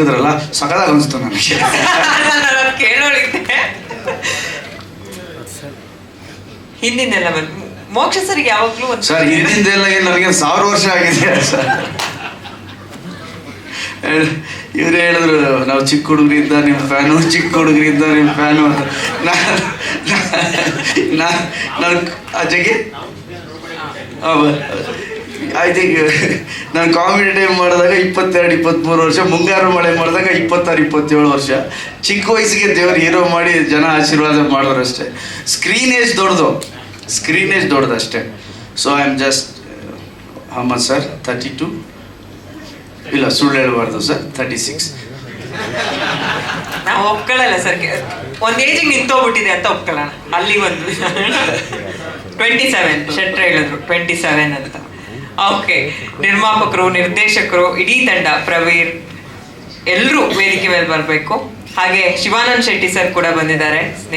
ಹಾಕಿದ್ರಲ್ಲ ಸಕದಾಗ ಅನಿಸ್ತು ನನಗೆ. ನಾನು ಕೇಳೋಳಿದ್ದೆ. ಹಿಂದಿನೆಲ್ಲ ಬಂದು ಮೋಕ್ಷ ಸರಿಗೆ ಯಾವಾಗಲೂ ಒಂದು ಸರ್ ಹಿಂದಿಂದೆಲ್ಲ ಏನು ನನಗೆ ಸಾವಿರ ವರ್ಷ ಆಗಿದೆ ಸರ್. ಇವ್ರು ಹೇಳಿದ್ರು ನಾವು ಚಿಕ್ಕ ಹುಡುಗರಿಂದ ನಿಮ್ಮ ಫ್ಯಾನು ಚಿಕ್ಕ ಹುಡುಗರಿಂದ ನಿಮ್ಮ ಫ್ಯಾನು ಅಂತ. ನಾನು ನಾನು ಅಜ್ಜಗೆ ಐ ಥಿಂಕ್ ನಾನು ಕಾಮಿಡಿ ಟೈಮ್ ಮಾಡಿದಾಗ ಇಪ್ಪತ್ತೆರಡು ಇಪ್ಪತ್ತ್ಮೂರು ವರ್ಷ ಮುಂಗಾರು ಮಳೆ ಮಾಡಿದಾಗ ಇಪ್ಪತ್ತಾರು ಇಪ್ಪತ್ತೇಳು ವರ್ಷ. ಚಿಕ್ಕ ವಯಸ್ಸಿಗೆ ದೇವರು ಹೀರೋ ಮಾಡಿ ಜನ ಆಶೀರ್ವಾದ ಮಾಡಿದ್ರು ಅಷ್ಟೇ. ಸ್ಕ್ರೀನ್ ಏಜ್ ದೊಡ್ಡದು. ಸ್ಕ್ರೀನ್ ಏಜ್ ದೊಡ್ಡದು ಅಷ್ಟೇ. ಸೊ ಐ ಆಮ್ ಜಸ್ಟ್ ಹಮ್ಮ ಸರ್ ತರ್ಟಿ ಟು ಇಲ್ಲ ಸುಳ್ಳು ಹೇಳಬಾರ್ದು ಸರ್ ತರ್ಟಿ ಸಿಕ್ಸ್ ನಾವು ಒಪ್ಕೊಳ್ಳಲ್ಲ ಸರ್ ಒಂದು ಏಜಿಗೆ ನಿಂತೋಗ್ಬಿಟ್ಟಿದೆ ಅಂತ ಒಪ್ಕೊಳ್ಳೋಣ. ಅಲ್ಲಿ ಒಂದು. ಟ್ವೆಂಟಿ ಸೆವೆನ್ ಶೆಟ್ರ್ ಹೇಳಿದ್ರು. ಟ್ವೆಂಟಿ ಸೆವೆನ್ ಅಂತ. ಓಕೆ. ನಿರ್ಮಾಪಕರು, ನಿರ್ದೇಶಕರು, ಇಡೀ ತಂಡ, ಪ್ರವೀರ್, ಎಲ್ಲರೂ ವೇದಿಕೆ ಮೇಲೆ ಬರಬೇಕು. ಹಾಗೆ ಶಿವಾನಂದ್ ಶೆಟ್ಟಿ ಸರ್ ಕೂಡ ಬಂದಿದ್ದಾರೆ.